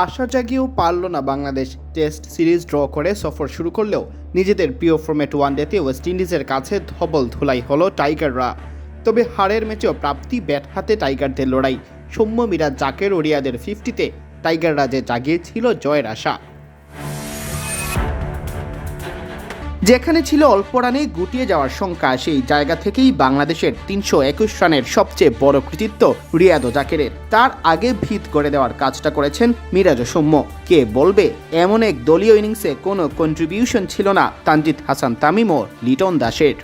আশা জাগিয়েও পারল না Bangladesh test series draw করে সফর শুরু করলেও নিজেদের প্রিয় ফর্মেট ওয়ানডেতে ওয়েস্ট ইন্ডিজের কাছে ধবল ধুলাই হলো টাইগাররা। তবে হারের ম্যাচেও প্রাপ্তি ব্যাট হাতে টাইগারদের লড়াই। সৌম্য মিরা জাকের ওড়িয়াদের ফিফটিতে টাইগাররা যে জাগিয়েছিল জয়ের আশা। যেখানে ছিল অল্প রানে গুটিয়ে যাওয়ার শঙ্কা সেই জায়গা থেকেই বাংলাদেশের তিনশো একুশ রানের সবচেয়ে বড় কৃতিত্ব রিয়াদ জাকেরের। তার আগে ভিত করে দেওয়ার কাজটা করেছেন মিরাজ সৌম্য। কে বলবে? এমন এক দলীয় ইনিংসে কোনো কন্ট্রিবিউশন ছিল না তানজিদ হাসান তামিম ও লিটন দাসের।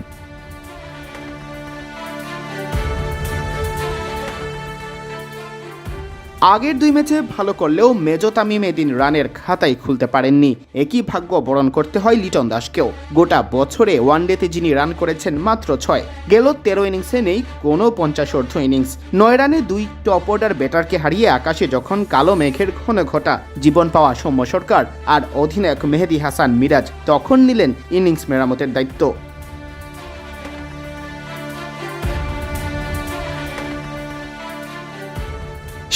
আগের দুই ম্যাচে ভালো করলেও মেজো তামিম এদিন রানের খাতাই খুলতে পারেননি। একই ভাগ্য বরণ করতে হয় লিটন দাসকেও। গোটা বছরে ওয়ানডেতে যিনি রান করেছেন মাত্র ছয়। গেল তেরো ইনিংসে নেই কোনো পঞ্চাশ অর্ধ ইনিংস। নয় রানে দুই টপ অর্ডার ব্যাটারকে হারিয়ে আকাশে যখন কালো মেঘের ঘন ঘটা জীবন পাওয়া সৌম্য সরকার আর অধিনায়ক মেহেদি হাসান মিরাজ তখন নিলেন ইনিংস মেরামতের দায়িত্ব।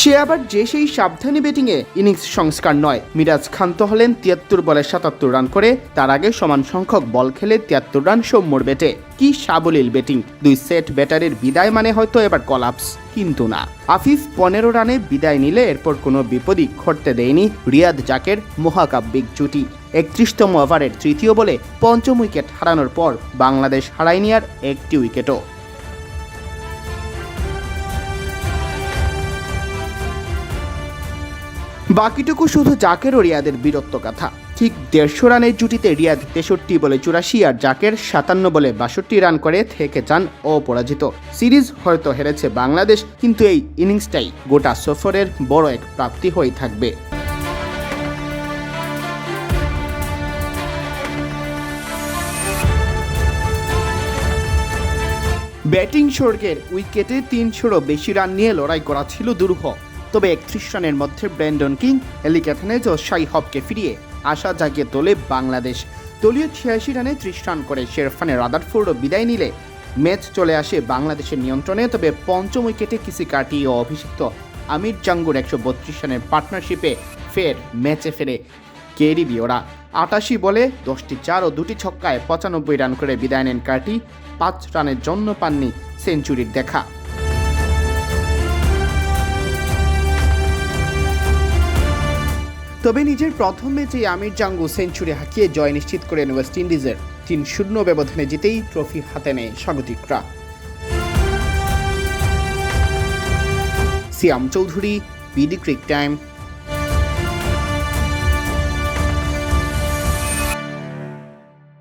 সে আবার যে সেই সাবধানী ব্যাটিংয়ে ইনিংস সংস্কার নয়। মিরাজ খান্ত হলেন তিয়াত্তর বলে সাতাত্তর রান করে, তার আগে সমান সংখ্যক বল খেলে তিয়াত্তর রান সৌম্যর ব্যাটে। কি সাবলীল ব্যাটিং, দুই সেট ব্যাটারের বিদায় মানে হয়তো এবার কলাপস, কিন্তু না। আফিফ পনেরো রানে বিদায় নিলে এরপর কোনো বিপদই ঘটতে দেয়নি রিয়াদ জাকের মহাকাব্যিক জুটি। একত্রিশতম ওভারের তৃতীয় বলে পঞ্চম উইকেট হারানোর পর বাংলাদেশ হারায়নি আর একটি উইকেটও। বাকিটুকু শুধু জাকের ও রিয়াদের বীরত্ব কথা। ঠিক দেড়শো রানের জুটিতে রিয়াদ তেষট্টি বলে চুরাশি আর জাকের সাতান্ন বলে বাষট্টি রান করে থেকে যান অপরাজিত। সিরিজ হয়তো হেরেছে বাংলাদেশ, কিন্তু এই ইনিংসটাই গোটা সফরের বড় এক প্রাপ্তি হয়ে থাকবে। ব্যাটিং স্বর্গের উইকেটে তিনশোরও বেশি রান নিয়ে লড়াই করা ছিল দুরূহ। তবে একত্রিশ রানের মধ্যে ব্র্যান্ডন কিং এলিক্যাথনেজ ও শাই হবকে ফিরিয়ে আশা জাগিয়ে তোলে বাংলাদেশ। দলীয় ছিয়াশি রানে ত্রিশ রান করে শেরফানের রাদারফোর্ডও বিদায় নিলে ম্যাচ চলে আসে বাংলাদেশের নিয়ন্ত্রণে। তবে পঞ্চম উইকেটে কিসি কাটি ও অভিষিক্ত আমির জাঙ্গুর একশো বত্রিশ রানের পার্টনারশিপে ফের ম্যাচে ফেরে কেরিবিওরা আটাশি বলে দশটি চার ও দুটি ছক্কায় পঁচানব্বই রান করে বিদায় নেন কার্টি, পাঁচ রানের জন্য পাননি সেঞ্চুরির দেখা। তবে নিজের প্রথম ম্যাচে আমির জাঙ্গু সেঞ্চুরি হাঁকিয়ে জয় নিশ্চিত করেন ওয়েস্ট ইন্ডিজের। তিন শূন্য ব্যবধানে জিতেই ট্রফি হাতে নেয় স্বাগতিকরা। Siam Chowdhury, BD cric time.